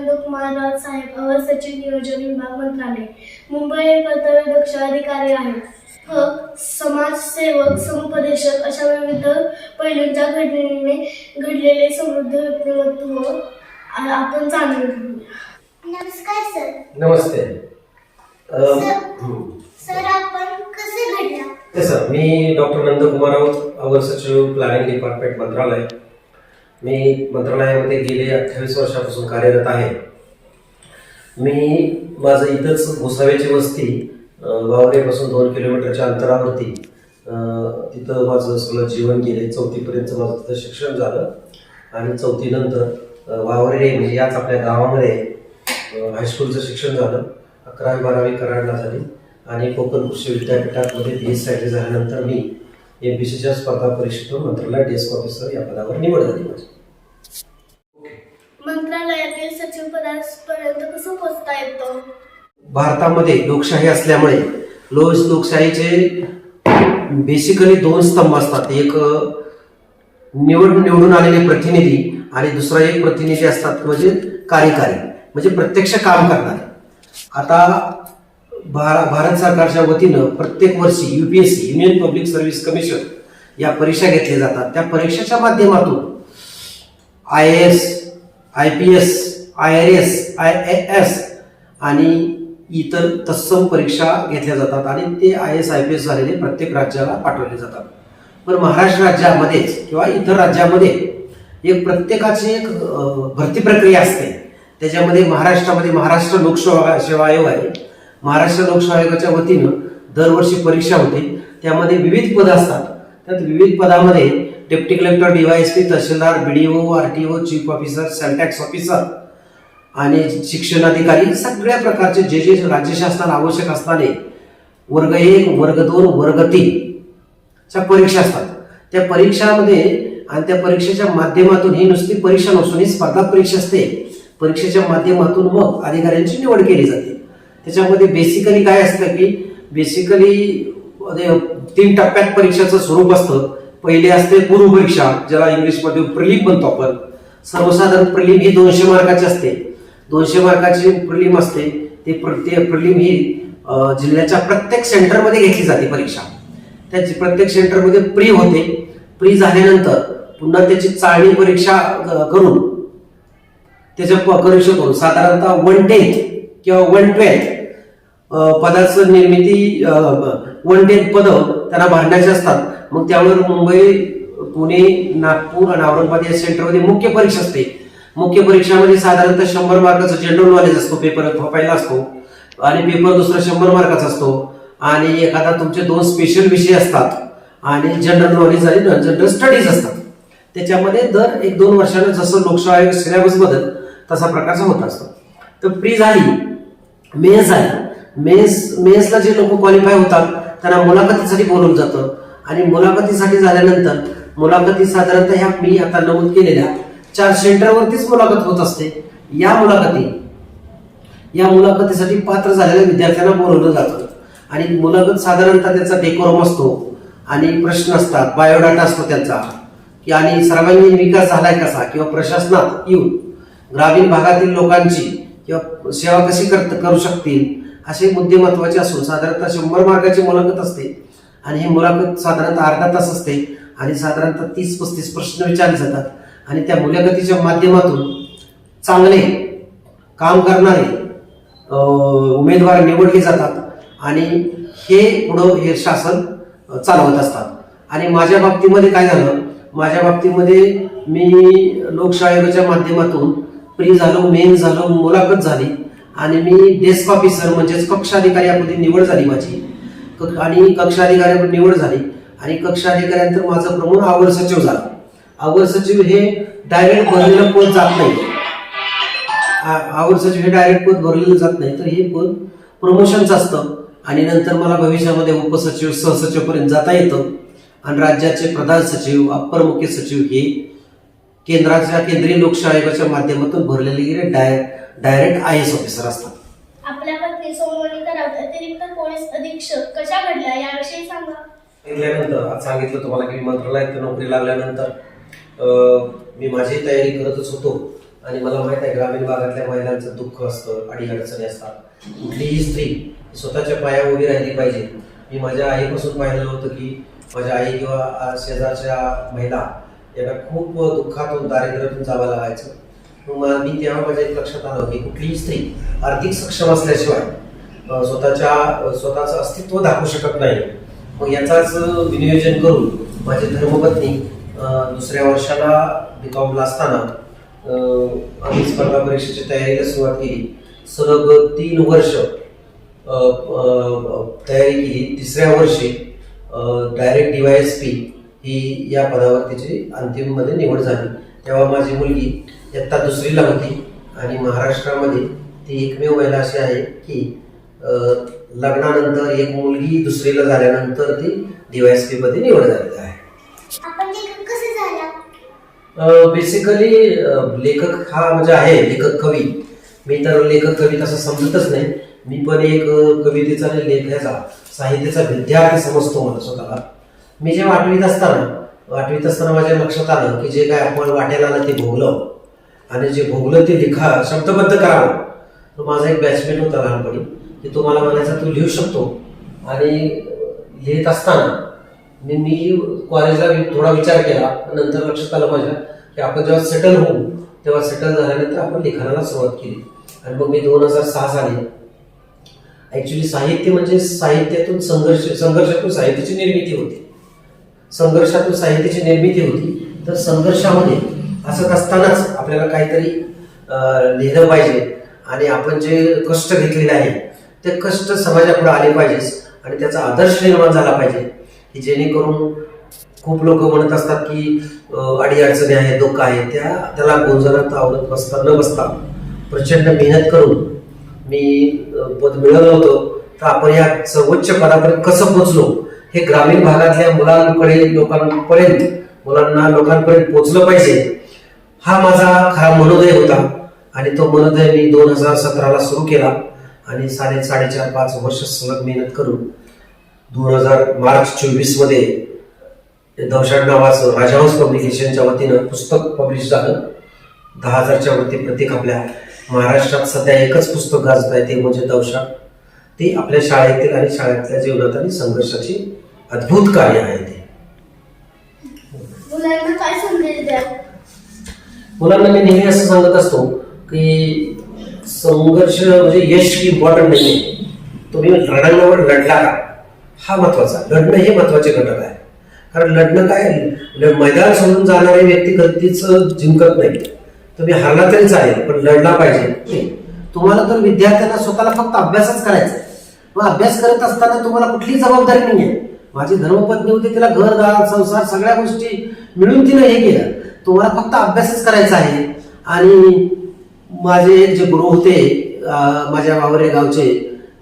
नंदकुमार राव साहेब our सचिव नियोजन विभाग मंत्रालय. मुंबई हे कर्तव्य दक्ष अधिकारी आहेत. व समाजसेवक समुपदेशक अशा विविध पैलूंच्या घडणीने घडलेले समृद्ध व्यक्तिमत्व आपण जाणून घेऊया. नमस्कार सर. नमस्ते. सर. सर आपण कसे घडला? ते सर मी डॉक्टर नंदकुमार राऊत अवर सचिव प्लॅनिंग डिपार्टमेंट मंत्रालय. मी मंत्रालयामध्ये गेले अठ्ठावीस वर्षापासून कार्यरत आहे. मी माझं इथंच गोसाव्याची वस्ती वावरेपासून दोन किलोमीटरच्या अंतरावरती तिथं माझं सगळं जीवन गेले. चौथीपर्यंत माझं तिथं शिक्षण झालं आणि चौथीनंतर वावरे म्हणजे याच आपल्या गावामध्ये हायस्कूलचं शिक्षण झालं. अकरावी बारावी कराडला झाली आणि कोकण कृषी विद्यापीठामध्ये बी एस झाल्यानंतर मी एम पी सीच्या स्पर्धा परीक्षेतून मंत्रालय डेस्क ऑफिसर या पदावर निवड झाली माझी मंत्रालयातील सचिव पदापर्यंत कसं पोहोचता येतं? भारतामध्ये लोकशाही असल्यामुळे लो लोकशाहीचे बेसिकली दोन स्तंभ असतात. एक निवड निवडून आलेले प्रतिनिधी आणि दुसरा एक प्रतिनिधी असतात म्हणजे कार्यकारी म्हणजे प्रत्यक्ष काम करणारे. आता भार भारत सरकारच्या वतीनं प्रत्येक वर्षी UPSC union public service commission या परीक्षा घेतल्या जातात. त्या परीक्षेच्या माध्यमातून I S I P S I R S I A S आणि इतर तत्सम परीक्षा घेतल्या जातात आणि ते I S I P S झालेले प्रत्येक राज्याला पाठवले जातात. पण महाराष्ट्र राज्यामध्येच किंवा इतर राज्यामध्ये एक प्रत्येकाची एक भरती प्रक्रिया असते. त्याच्यामध्ये महाराष्ट्रामध्ये महाराष्ट्र लोकसेवा सेवा आयोग आहे. महाराष्ट्र लोकसेवा आयोगाच्या वतीनं दरवर्षी परीक्षा होते. त्यामध्ये विविध पदं असतात. त्यात विविध पदामध्ये deputy collector DYSP tehsildar BDO RTO chief officer sales tax officer आणि शिक्षणाधिकारी सगळ्या प्रकारचे जे जे राज्य शासनाला आवश्यक असणारे वर्ग एक वर्ग दोन वर्ग तीनच्या परीक्षा असतात. त्या परीक्षामध्ये आणि त्या परीक्षेच्या माध्यमातून ही नुसती परीक्षा नसून ही स्पर्धा परीक्षा असते. परीक्षेच्या माध्यमातून मग अधिकाऱ्यांची निवड केली जाते. त्याच्यामध्ये बेसिकली काय असतं की बेसिकली म्हणजे तीन टप्प्यात परीक्षेचं स्वरूप असतं. पहिले असते पूर्व परीक्षा ज्याला इंग्लिशमध्ये प्रिलिम म्हणतो आपण. सर्वसाधारण प्रिलिम ही दोनशे मार्काची असते. दोनशे मार्काची प्रिलिम असते. ते प्रत्येक ही जिल्ह्याच्या प्रत्येक सेंटरमध्ये घेतली जाते परीक्षा. त्याची प्रत्येक सेंटरमध्ये प्री होते. प्री झाल्यानंतर पुन्हा त्याची चाळणी परीक्षा करून त्याच्या प- परीक्षेतून साधारणतः वन टेन्थ किंवा वन ट्वेल्थ पदाचं निर्मिती वन टेन पद त्यांना भरण्याचे असतात. मग त्यावर मुंबई पुणे नागपूर आणि औरंगाबाद या सेंटरमध्ये मुख्य परीक्षा असते. मुख्य परीक्षामध्ये साधारणतः शंभर मार्काचा जनरल नॉलेज असतो पेपर पहिला असतो आणि पेपर दुसरा शंभर मार्काचा असतो. आणि एखादा तुमचे दोन स्पेशल विषय असतात आणि जनरल नॉलेज आणि जनरल स्टडीज असतात. त्याच्यामध्ये दर एक दोन वर्षानं जसं लोकशाही आयोग सिलेबस बदल तसा प्रकारचा होत असतो. तर प्री झाली मे झाली मेन्स मेन्सला जे लोक क्वालिफाय होतात त्यांना मुलाखतीसाठी बोलवलं जातं. आणि मुलाखतीसाठी झाल्यानंतर मुलाखती साधारणतः ह्या मी आता नमूद केलेल्या चार सेंटरवरतीच मुलाखत होत असते. या मुलाखती या मुलाखतीसाठी पात्र झालेल्या विद्यार्थ्यांना बोलवलं जातं. आणि मुलाखत साधारणतः त्याचा डेकोरम असतो आणि प्रश्न असतात बायोडाटा असतो त्यांचा की आणि सर्वांगीण विकास झालाय कसा? किंवा प्रशासनात येऊन ग्रामीण भागातील लोकांची किंवा सेवा कशी करत करू शकतील? असे मुद्दे महत्त्वाचे असून साधारणतः शंभर मार्गाची मुलाखत असते. आणि ही मुलाखत साधारणतः अर्धा तास असते. आणि साधारणतः तीस पस्तीस प्रश्न विचारले जातात. आणि त्या मुलाखतीच्या माध्यमातून चांगले काम करणारे उमेदवार निवडले जातात. आणि हे पुढं हे शासन चालवत असतात. आणि माझ्या बाबतीमध्ये काय झालं? माझ्या बाबतीमध्ये मी लोकशाही आयोगाच्या माध्यमातून प्री झालो मेन झालो मुलाखत झाली. आणि मी डेस्क ऑफिसर म्हणजेच कक्षाधिकारी यामध्ये निवड झाली माझी. आणि कक्षाधिकारी निवड झाली. आणि कक्षाधिकाऱ्यानंतर माझं प्रमुख आवर सचिव झाला. आवर सचिव हे डायरेक्ट भरलेलं पद जात नाही. आवर सचिव हे डायरेक्ट पद भरलेलं जात नाही. तर हे पद प्रमोशनचं असतं. आणि नंतर मला भविष्यामध्ये उपसचिव सहसचिव पर्यंत जाता येतं. आणि राज्याचे प्रधान सचिव अप्पर मुख्य सचिव हे केंद्राच्या केंद्रीय लोकशाही आयोगाच्या माध्यमातून भरलेले गेले डाय डायरेक्ट आय एस ऑफिसर असतात. आपल्या पत्नी सोमोनी करावत अतिरिक्त पोलीस अधीक्षक कशा घडल्या याविषयी सांगा. सांगितल्यानंतर आज सांगितलं तुम्हाला की मंत्रालयात नोकरी लागल्यानंतर अं, मी माझी तयारी करतच होतो. आणि मला माहीत आहे ग्रामीण भागातल्या महिलांचं दुःख असतं अडी अडचणी असतात. कुठलीही स्त्री स्वतःच्या पायावर उभी राहिली पाहिजे. मी माझ्या आईपासून पाहिलेलं होतं की माझ्या आई किंवा आ, शेजारच्या महिला यांना खूप दुःखातून दारिद्र्यातून जावं लागायचं. मी तेव्हा माझ्या एक लक्षात आलं की कुठलीही स्त्री आर्थिक सक्षम असल्याशिवाय स्वतःच्या स्वतःचं अस्तित्व दाखवू शकत नाही. मग याचाच विनियोजन करून माझी धर्मपत्नी दुसऱ्या वर्षाला बी कॉमला असताना आम्ही स्पर्धा परीक्षेची तयारीला सुरुवात केली. सलग तीन वर्ष तयारी केली. तिसऱ्या वर्षी डायरेक्ट डीवायएस पी ही या पदावर तिची अंतिममध्ये निवड झाली. तेव्हा माझी मुलगी इयत्ता दुसरीला होती आणि महाराष्ट्रामध्ये ती एकमेव महिला अशी आहे की लग्नानंतर एक मुलगी दुसरीला झाल्यानंतर ती डीवायएस पी मध्ये निवड झालेली आहे. बेसिकली लेखक हा म्हणजे आहे लेखक कवी. मी तर लेखक कवी तसं समजतच नाही. मी पण एक कवितेचा आणि लेखाचा साहित्याचा विद्यार्थी समजतो मला स्वतःला. मी जेव्हा आठवीत असताना आठवीत असताना माझ्या लक्षात आलं की जे काय आपण वाटेला आलं ते भोगलं. आणि जे भोगलं ते लिखा शब्दबद्ध करावं. तो माझा एक बॅचमेट होता लहानपणी. की तो मला म्हणायचा तू लिहू शकतो. आणि लिहित असताना मी मी कॉलेजला थोडा विचार केला. नंतर लक्षात आलं माझ्या की आपण जेव्हा सेटल होऊ तेव्हा सेटल झाल्यानंतर आपण लिखाणाला सुरुवात केली. आणि मग मी दोन हजार सहा साली ऍक्च्युली साहित्य म्हणजे साहित्यातून संघर्ष संघर्षातून साहित्याची निर्मिती होती. संघर्षातून साहित्याची निर्मिती होती. तर संघर्षामध्ये असत असतानाच आपल्याला काहीतरी लिहिलं पाहिजे आणि आपण जे कष्ट घेतलेले आहे ते कष्ट समाजापुढे आले पाहिजेच आणि त्याचा आदर्श निर्माण झाला पाहिजे. की जेणेकरून खूप लोक म्हणत असतात की अडीअडचणी आहे दुःख आहे त्या त्याला गोंजरात आवडत बसता न बसता प्रचंड मेहनत करून मी पद मिळवलं होतं. तर आपण या सर्वोच्च पदापर्यंत कसं पोहोचलो? हे ग्रामीण भागातल्या मुलांकडे लोकांपर्यंत मुलांना लोकांपर्यंत पोचलं पाहिजे. हा माझा खरा मनोदय होता आणि तो मनोदय मी दोन हजार सतराला सुरू केला आणि साडे साडेचार पाच वर्ष सलग मेहनत करून दोन हजार मार्च चोवीसमध्ये दवशाड नावाचं राजहंस पब्लिकेशनच्या वतीनं पुस्तक पब्लिश झालं. दहा हजारच्या वरती प्रत्येक आपल्या महाराष्ट्रात सध्या एकच पुस्तक गाजत आहे ते म्हणजे दवशाड ते आपल्या शाळेतील आणि शाळेतल्या जीवनात आणि संघर्षाची अद्भुत कार्य आहे ते. मुलांना काय संदेश द्या मुलांना मी नेहमी असं सांगत असतो की संघर्ष म्हणजे यश इम्पॉर्टंट नाही आहे तुम्ही रणांगणावर लढला का? हा महत्त्वाचा. लढणं हे महत्त्वाचे घटक आहे. कारण लढणं काय? मैदान सोडून जाणारे व्यक्ती कधीच जिंकत नाही तुम्ही हरला तरी चालेल पण लढला पाहिजे. तुम्हाला तर विद्यार्थ्यांना स्वतःला फक्त अभ्यासच करायचा आहे. मग अभ्यास करत असताना तुम्हाला कुठलीही जबाबदारी नाही आहे माझी धर्मपत्नी होती तिला घरदार संसार सगळ्या गोष्टी मिळून तिनं हे केलं. तुम्हाला फक्त अभ्यासच करायचा आहे. आणि माझे जे गुरु होते माझ्या वावरे गावचे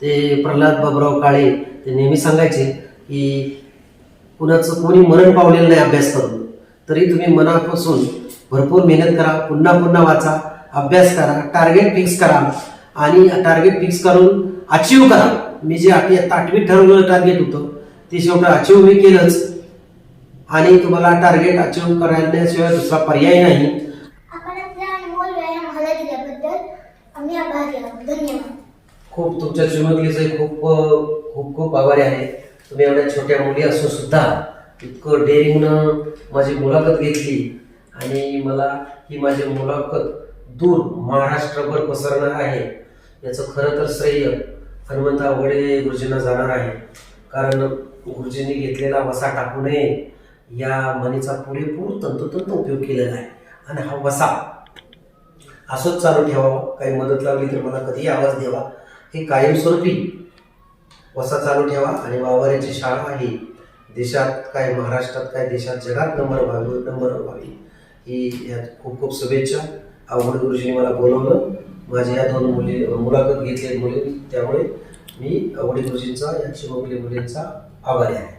ते प्रल्हाद बाबराव काळे ते नेहमी सांगायचे की कुणाचं कोणी मरण पावलेलं नाही अभ्यास करून. तरी तुम्ही मनापासून भरपूर मेहनत करा पुन्हा पुन्हा वाचा अभ्यास करा टार्गेट फिक्स करा आणि टार्गेट फिक्स करून अचीव करा. मी जे आठवी आता आठवीत ठरवलेलं टार्गेट होतं ते शेवटी अचीव मी केलंच. आणि तुम्हाला टार्गेट अचीव करण्याशिवाय दुसरा पर्याय नाही. आपण आपला अनमोल वेळ आम्हाला दिल्याबद्दल आम्ही आभारी आहोत. धन्यवाद. खूप तुमच्या चिमुकलीचे खूप खूप खूप आभारी आहे. तुम्ही एवढ्या छोट्या मुली असून सुद्धा इतकं डेअरिंगनं माझी मुलाखत घेतली. आणि मला ही माझी मुलाखत दूर महाराष्ट्रभर पसरणार आहे. याचं खरं तर श्रेय हनुमंत अवघडे गुरुजींना जाणार आहे. कारण गुरुजींनी घेतलेला वसा टाकू नये. या म्हणीचा पुरेपूर तंतोतंत उपयोग केलेला आहे. आणि हा वसा असंच चालू ठेवावा. काही मदत लागली तर मला कधीही आवाज द्यावा. हे कायमस्वरूपी वसा चालू ठेवा. आणि वावऱ्याची शाळा आहे. देशात काय महाराष्ट्रात काय देशात जगात नंबर व्हावी नंबर व्हावी ही यात खूप खूप शुभेच्छा. आवड गुरुजींनी मला बोलवलं. माझ्या या दोन मुली मुलाखत घेतली मुली. त्यामुळे मी वडील गुरुजींचा या शिवमुली मुलींचा आभारी आहे.